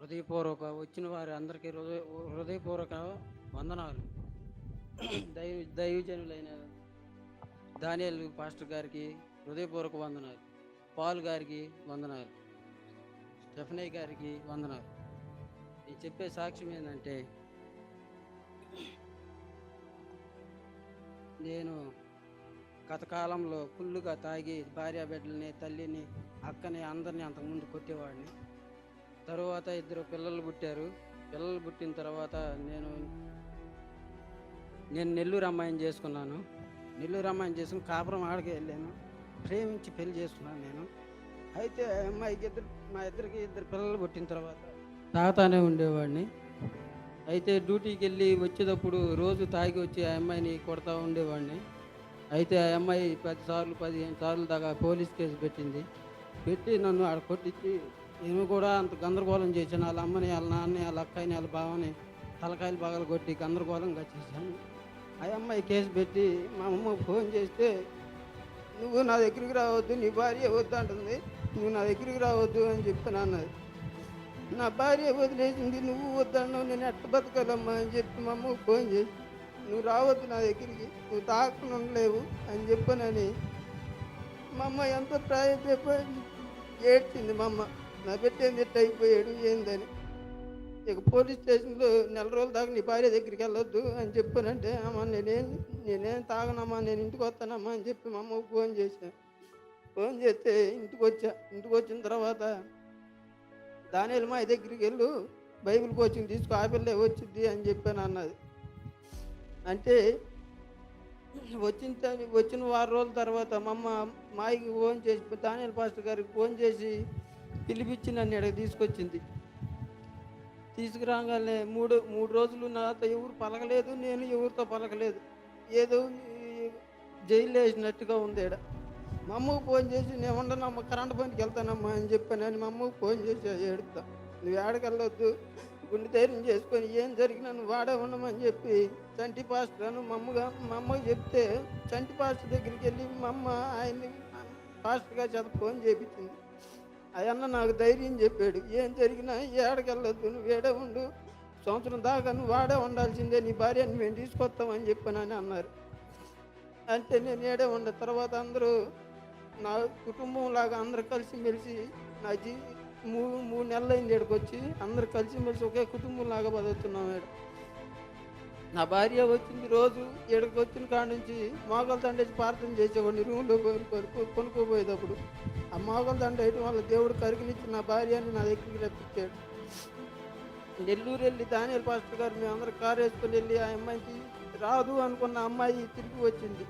హృదయపూర్వక వచ్చిన వారి అందరికీ హృదయ హృదయపూర్వక వందనాలు. దైవ దైవజనులైన దానియల్ పాస్టర్ గారికి హృదయపూర్వక వందనాలు. పాల్ గారికి వందనాలు. స్టెఫనయ్య గారికి వందనాలు. నేను చెప్పే సాక్ష్యం ఏంటంటే నేను గత కాలంలో ఫుల్లుగా తాగి భార్య బిడ్డలని తల్లిని అక్కని అందరిని అంతకుముందు కొట్టేవాడిని. తరువాత ఇద్దరు పిల్లలు పుట్టారు. పిల్లలు పుట్టిన తర్వాత నేను నేను నెల్లూరు అమ్మాయిని చేసుకున్నాను. నెల్లూరు అమ్మాయిని చేసుకుని కాపురం ఆడికి వెళ్ళాను. ప్రేమించి పెళ్ళి చేసుకున్నాను నేను. అయితే ఆ అమ్మాయికి ఇద్దరు మా ఇద్దరికి ఇద్దరు పిల్లలు పుట్టిన తర్వాత తాగుతానే ఉండేవాడిని. అయితే డ్యూటీకి వెళ్ళి వచ్చేటప్పుడు రోజు తాగి వచ్చి ఆ అమ్మాయిని కొడతా ఉండేవాడిని. అయితే ఆ అమ్మాయి పది సార్లు పదిహేను సార్లు దాకా పోలీస్ కేసు పెట్టింది. పెట్టి నన్ను ఆడ కొట్టించి నేను కూడా అంత గందరగోళం చేశాను. వాళ్ళ అమ్మని వాళ్ళ నాన్నని వాళ్ళ అక్కని వాళ్ళ బావని తలకాయలు బాగా కొట్టి గందరగోళంగా చేశాను. ఆ అమ్మాయి కేసు పెట్టి మా అమ్మ ఫోన్ చేస్తే నువ్వు నా దగ్గరికి రావద్దు నీ భార్య వద్దు అంటుంది. నువ్వు నా దగ్గరికి రావద్దు అని చెప్తున్నా అన్నది. నా భార్య వదిలేసింది నువ్వు వద్దన్నావు నేను ఎట్ట బతకాలమ్మా అని చెప్పి మా అమ్మకు ఫోన్ చేసి నువ్వు రావద్దు నా దగ్గరికి నువ్వు తాకుండా ఉండలేవు అని చెప్పానని మా అమ్మ ఎంత ప్రాయపడి ఏడ్చింది మా అమ్మ. నా పెట్టేది ఎట్ట అయిపోయాడు ఏందని? ఇక పోలీస్ స్టేషన్లో నెల రోజుల దాకా నీ భార్య దగ్గరికి వెళ్ళొద్దు అని చెప్పానంటే అమ్మ నేనేం నేనేం తాగనమ్మా నేను ఇంటికి వస్తానమ్మా అని చెప్పి మా అమ్మకు ఫోన్ చేశాను ఫోన్ చేస్తే ఇంటికి వచ్చా. ఇంటికి వచ్చిన తర్వాత దానిలో మా దగ్గరికి వెళ్ళు బైబిల్ కోచింగ్ తీసుకు ఆ పిల్లే వచ్చింది అని చెప్పాను అన్నది. అంటే వచ్చిన వచ్చిన వారం రోజుల తర్వాత మా అమ్మ మాయకి ఫోన్ చేసి దానియల్ పాస్టర్ గారికి ఫోన్ చేసి పిలిపించి నన్ను ఇక్కడికి తీసుకొచ్చింది. తీసుకురాగానే మూడు మూడు రోజులు నాతో ఎవరు పలకలేదు నేను ఎవరితో పలకలేదు. ఏదో జైలు వేసినట్టుగా ఉంది ఈడ. మా అమ్మకు ఫోన్ చేసి నేను ఉండనమ్మ కరెంట్ పనికి వెళ్తానమ్మా అని చెప్పాను. అని మా అమ్మకు ఫోన్ చేసి ఏడుపుతా నువ్వు ఏడకి వెళ్ళొద్దు. గుండె ధైర్యం చేసుకొని ఏం జరిగినా నువ్వు వాడే ఉండమని చెప్పి చంటి పాస్టర్ అని మా అమ్మగా మా అమ్మకి చెప్తే చంటి పాస్టర్ దగ్గరికి వెళ్ళి మా అమ్మ ఆయన్ని పాస్టర్గా చదువు చేత ఫోన్ చేపించింది. అయన్న నాకు ధైర్యం చెప్పాడు. ఏం జరిగినా ఏడకెళ్ళొద్దు నువ్వు ఏడే ఉండు. సంవత్సరం దాకా నువ్వు వాడే ఉండాల్సిందే నీ భార్యని మేము తీసుకొస్తామని చెప్పానని అన్నారు. అంటే నేను ఏడే ఉండ తర్వాత అందరూ నా కుటుంబం లాగా అందరు కలిసి మెలిసి నా జీ మూడు మూడు నెలలు అయింది ఇక్కడికి వచ్చి అందరు కలిసి మెలిసి ఒకే కుటుంబం లాగా బతుకుతున్నాం ఈడ నా భార్య వచ్చింది రోజు ఇక్కడికి వచ్చిన కాడ నుంచి మోగల దండేసి ప్రార్థన చేసేవాడిని రూమ్లో కొనుక్కోపోయేటప్పుడు ఆ మోగల దండ వల్ల దేవుడు కరిగినిచ్చి నా భార్యని నా దగ్గరికి రప్పించాడు. నెల్లూరు వెళ్ళి దానియల్ పాస్టర్ గారు మేమందరం కారు వేసుకొని వెళ్ళి ఆ అమ్మాయికి రాదు అనుకున్న అమ్మాయి తిరిగి వచ్చింది.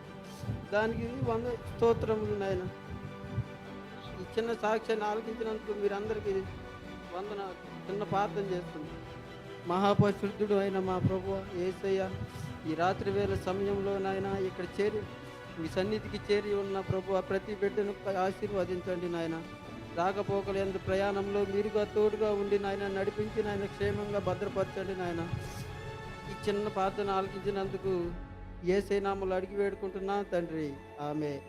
దానికి వంద స్తోత్రములు నాయన. ఈ చిన్న సాక్ష్యాన్ని ఆలోచించినందుకు మీరందరికీ వందన చిన్న ప్రార్థన చేస్తుంది మహాపరిశుద్ధుడు అయిన మా ప్రభు ఏసయ్య ఈ రాత్రి వేళ సమయంలో నాయన ఇక్కడ చేరి మీ సన్నిధికి చేరి ఉన్న ప్రభు ప్రతి బిడ్డను ఆశీర్వదించండి నాయన. రాకపోకలు ప్రయాణంలో మీరుగా తోడుగా ఉండి నాయన నడిపించి నాయన క్షేమంగా భద్రపరచండి నాయన. ఈ చిన్న ప్రార్థన ఆలకించినందుకు ఏ సేనాములు అడిగి వేడుకుంటున్నా తండ్రి. ఆమె